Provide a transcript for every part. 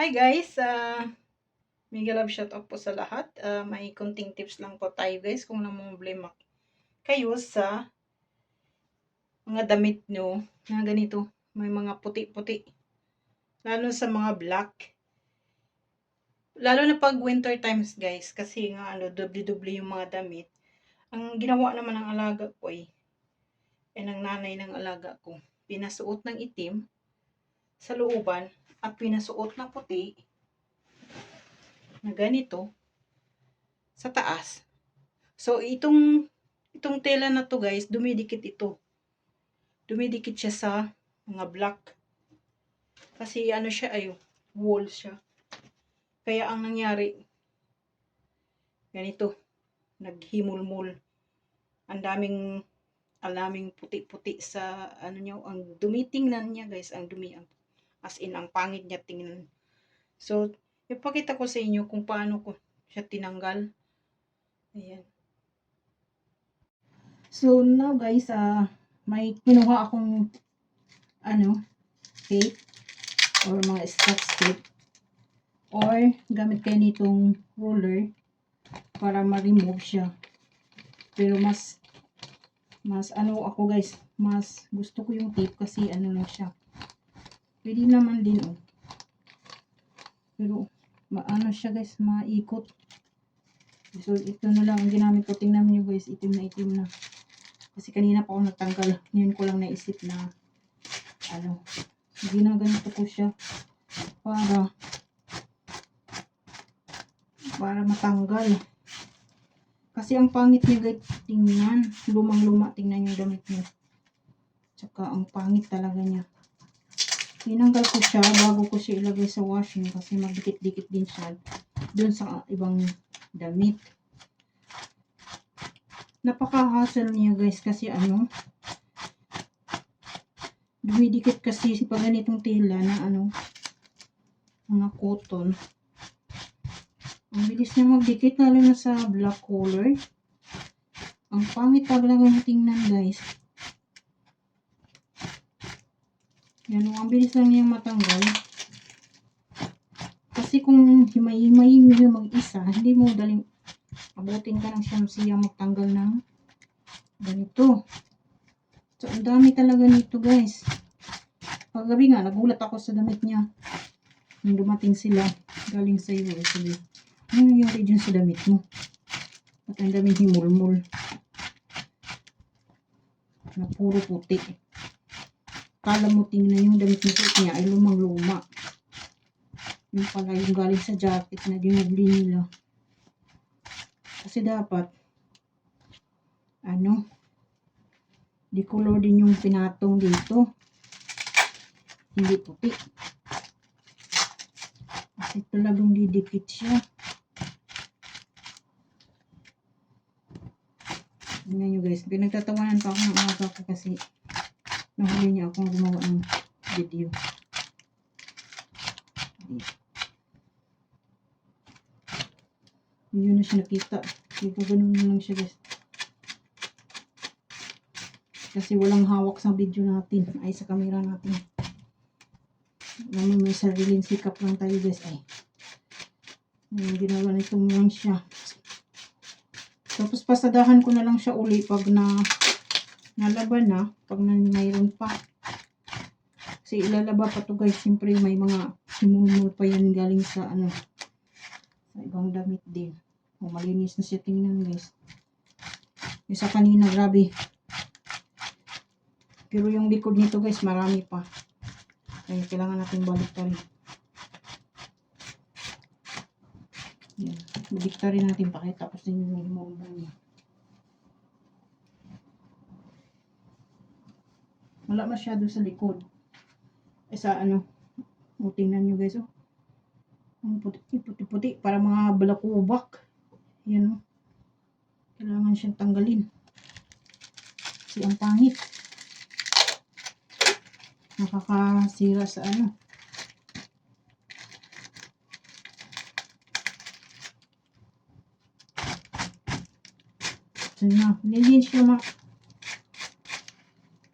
Hi guys, uh, mega love shout out po sa lahat. Ah, may kunting tips lang po tayo guys kung namumblema kayo sa mga damit nyo na ganito. May mga puti-puti. Lalo sa mga black. Lalo na pag winter times guys kasi nga ano, dubli-dubli yung mga damit. Ang ginawa naman ng alaga ko ay eh, ng nanay ng alaga ko. Pinasuot ng itim sa looban at pinasuot ng puti na ganito sa taas. So, itong itong tela na to guys, dumidikit ito. Dumidikit siya sa mga black. Kasi ano siya ay wool siya. Kaya ang nangyari, ganito, naghimulmul. Ang daming alaming puti-puti sa ano niya, ang dumitingnan niya guys, ang dumi, ang As in, ang pangit niya tingnan. So, ipakita ko sa inyo kung paano ko siya tinanggal. Ayan. So, now guys, ah may kinuha akong ano, tape or mga scotch tape or gamit kayo nitong roller para ma-remove siya. Pero mas mas ano ako guys, mas gusto ko yung tape kasi ano lang siya, Pwede naman din, oh. Pero, maano siya, guys, maikot. So, ito na lang ang ginamit ko. Tingnan niyo guys, itim na itim na. Kasi kanina pa ako natanggal. Ngayon ko lang naisip na, ano, ginaganito ko siya para, para matanggal. Kasi ang pangit niya, guys, tingnan. Lumang-luma, tingnan yung damit niya. Tsaka, ang pangit talaga niya. Tinanggal ko siya bago ko siya ilagay sa washing kasi magdikit-dikit din siya dun sa ibang damit. Napaka-hassle niya guys kasi ano, dumidikit kasi si pag ganitong tela na ano, mga cotton. Ang bilis niya magdikit lalo na sa black color. Ang pangit talaga ng tingnan guys. Yan, oh, ang bilis lang niyang matanggal. Kasi kung himay-himay mo yung mag-isa, hindi mo daling abutin ka ng siyam magtanggal ng ganito. So, ang dami talaga nito guys. Paggabi nga, nagulat ako sa damit niya. Nung dumating sila, galing sa iyo. Eh, sabi, ano nangyari dyan sa damit mo? At ang daming himulmul. Na puro puti. Kala mo tingnan yung damit na suot niya ay lumang-luma. Yung pala yung galing sa jacket na dinubli nila. Kasi dapat, ano, di color din yung pinatong dito. Hindi puti. Kasi talagang didikit siya. Tingnan nyo guys, pinagtatawanan pa ako ng aga ko kasi nahuli niya akong gumawa ng video. Hindi na siya nakita. Hindi ganun na lang siya guys. Kasi walang hawak sa video natin. Ay sa camera natin. Mo may sariling sikap lang tayo guys. Ay. Yung ginawa nito lang siya. Tapos pasadahan ko na lang siya uli pag na nalaban na pag mayroon pa. Kasi ilalaba pa to guys. Siyempre may mga simumul pa yan galing sa ano sa ibang damit din. O malinis na siya tingnan guys. Yung sa kanina grabe. Pero yung likod nito guys marami pa. Kaya kailangan natin balik pa rin. Yan. Balik natin pakita din yung mga niya. Wala masyado sa likod. Eh sa ano, o tingnan nyo guys oh. Ang puti-puti, para mga balakubak. Yan oh. Kailangan siyang tanggalin. Kasi ang pangit. Nakakasira sa ano. So na, hindi siya ma...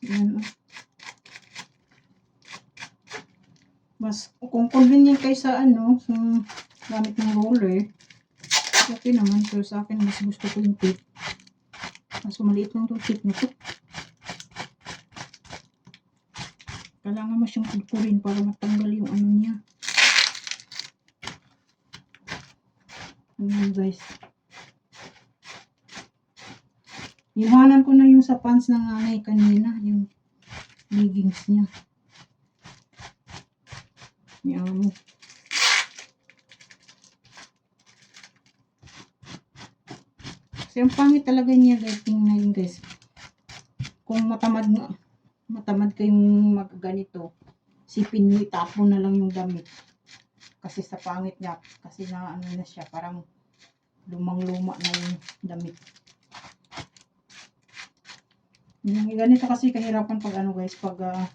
Yan oh. Mas, kung convenient kayo sa ano, sa gamit ng roller, okay naman. Pero sa akin, mas gusto ko yung tape. Mas maliit lang itong tape nito. Kailangan mo siyang pudpurin para matanggal yung ano niya. Ayan guys. Iwanan ko na yung sa pants ng nanay kanina. Yung leggings niya. Yan. Kasi ang pangit talaga niya guys. Tingnan guys. Kung matamad nga, matamad kayong mag ganito, sipin nyo, itapon na lang yung damit. Kasi sa pangit niya, kasi na ano na siya, parang lumang-luma na yung damit. Yung ganito kasi kahirapan pag ano guys, pag, ah,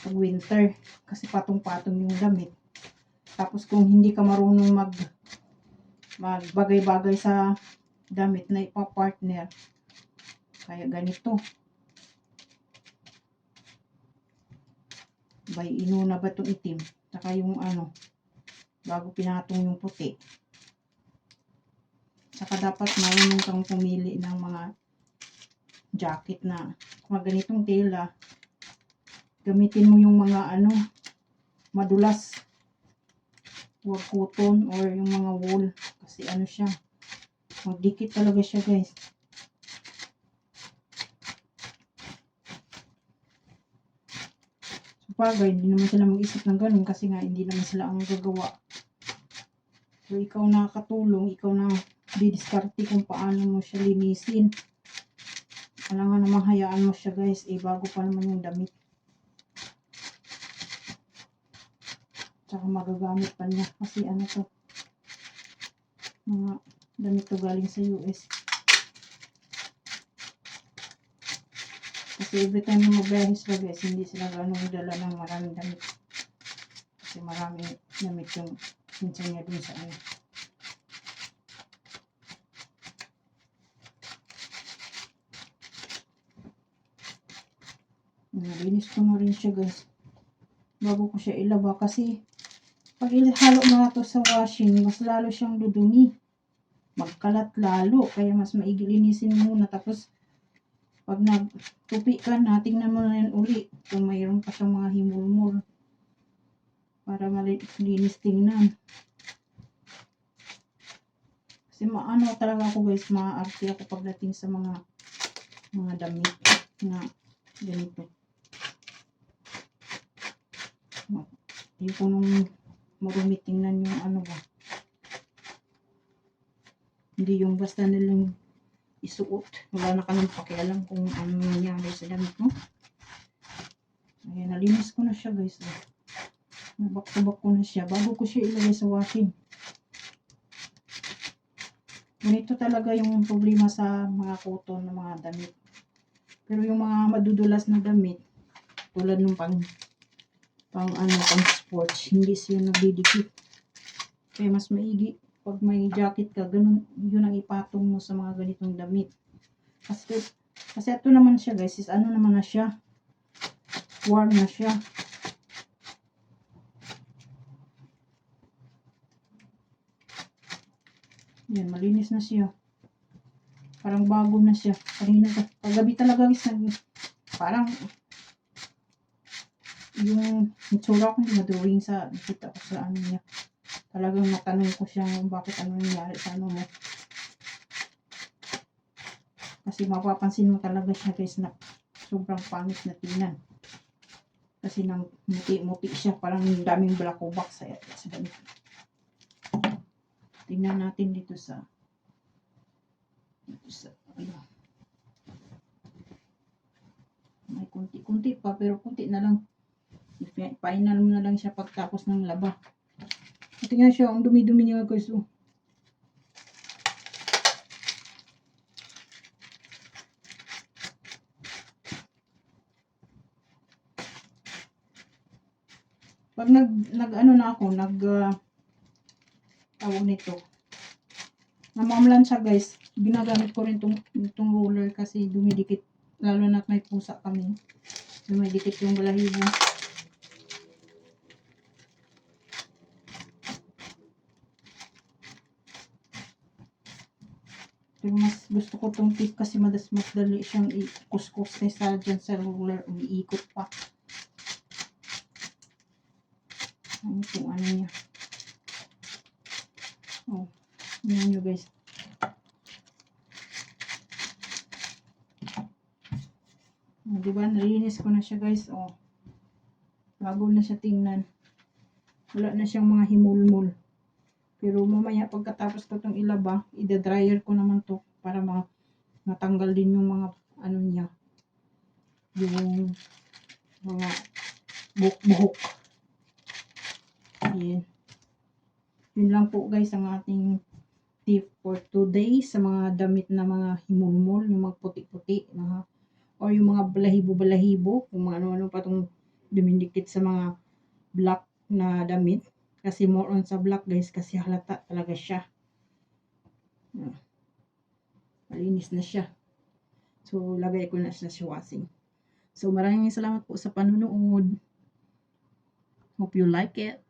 pag winter. Kasi patong-patong yung damit. Tapos kung hindi ka marunong mag magbagay-bagay sa damit na ipa-partner, kaya ganito. Bay, inuna ba itong itim? Saka yung ano, bago pinatong yung puti. Saka dapat marunong kang pumili ng mga jacket na mga ganitong tela. Gamitin mo yung mga ano, madulas. Or cotton or yung mga wool. Kasi ano siya, magdikit talaga siya guys. Bagay, hindi naman sila mag-isip ng ganun kasi nga hindi naman sila ang gagawa. So, ikaw na katulong, ikaw na didiskarte kung paano mo siya linisin. Kailangan namang hayaan mo siya guys, eh bago pa naman yung damit. Tsaka magagamit pa niya kasi ano to, mga damit to galing sa US. Kasi every time na magbiyahe sila guys, hindi sila ganong dala ng maraming damit. Kasi maraming damit yung minsan niya dun sa ano. Nalinis ko na rin siya guys. Bago ko siya ilaba kasi pag ilhalo mo na to sa washing, mas lalo siyang dudumi. Magkalat lalo. Kaya mas maigi linisin mo muna. Tapos pag nagtupi ka na, tingnan mo na yan uli kung mayroon pa siyang mga himulmul para malinis tingnan. Kasi maano talaga ako guys, maaarte ako pagdating sa mga mga damit na ganito. Yung kung nung marumi tingnan yung ano ba. Hindi yung basta nilang isuot. Wala na ka pakialam kung ano nangyari sa damit mo. Ayan, nalinis ko na siya guys. Nabak-tabak ko na siya. Bago ko siya ilagay sa washing. Ganito talaga yung problema sa mga cotton na mga damit. Pero yung mga madudulas na damit, tulad ng pang pang ano, pang sports, hindi siya nagdidikit. Kaya mas maigi pag may jacket ka, ganun, yun ang ipatong mo sa mga ganitong damit. Kasi, kasi ito naman siya guys, is ano naman na siya, warm na siya. Yan, malinis na siya. Parang bago na siya. Kanina, paggabi talaga guys, parang yung itsura ko madrawing sa nakita ko sa ano niya. Talagang natanong ko siya bakit ano nangyari sa ano mo. Kasi mapapansin mo talaga siya guys na sobrang pangit na tingnan. Kasi nang muti-muti siya parang daming black box sa, sa damit. Tingnan natin dito sa dito sa ano. May kunti-kunti pa pero kunti na lang. Final mo na lang siya pagtapos ng laba. Tingnan siya, ang dumi-dumi niya guys. Oh. Pag nag, nag ano na ako, nag uh, tawag nito. Namamlan siya guys. Ginagamit ko rin tong, tong roller kasi dumidikit. Lalo na may pusa kami. Dumidikit yung balahibo. Pero mas gusto ko tong tip kasi madas mas dali siyang i-kuskus kaysa dyan sa roller umiikot pa. Ano itong ano niya. Oh, tingnan nyo guys. Oh, diba, nalinis ko na siya guys. Oh, bago na siya tingnan. Wala na siyang mga himulmul. Pero mamaya pagkatapos ko itong ilaba, ida-dryer ko naman to para ma matanggal din yung mga ano niya. Yung mga buhok-buhok. Ayan. Yun lang po guys ang ating tip for today sa mga damit na mga himulmul, yung mga puti-puti, mga or yung mga balahibo-balahibo, kung ano-ano pa itong dumindikit sa mga black na damit. Kasi more on sa black guys, kasi halata talaga siya. Hmm. Malinis na siya. So, lagay ko na siya sa washing. So, maraming salamat po sa panunood. Hope you like it.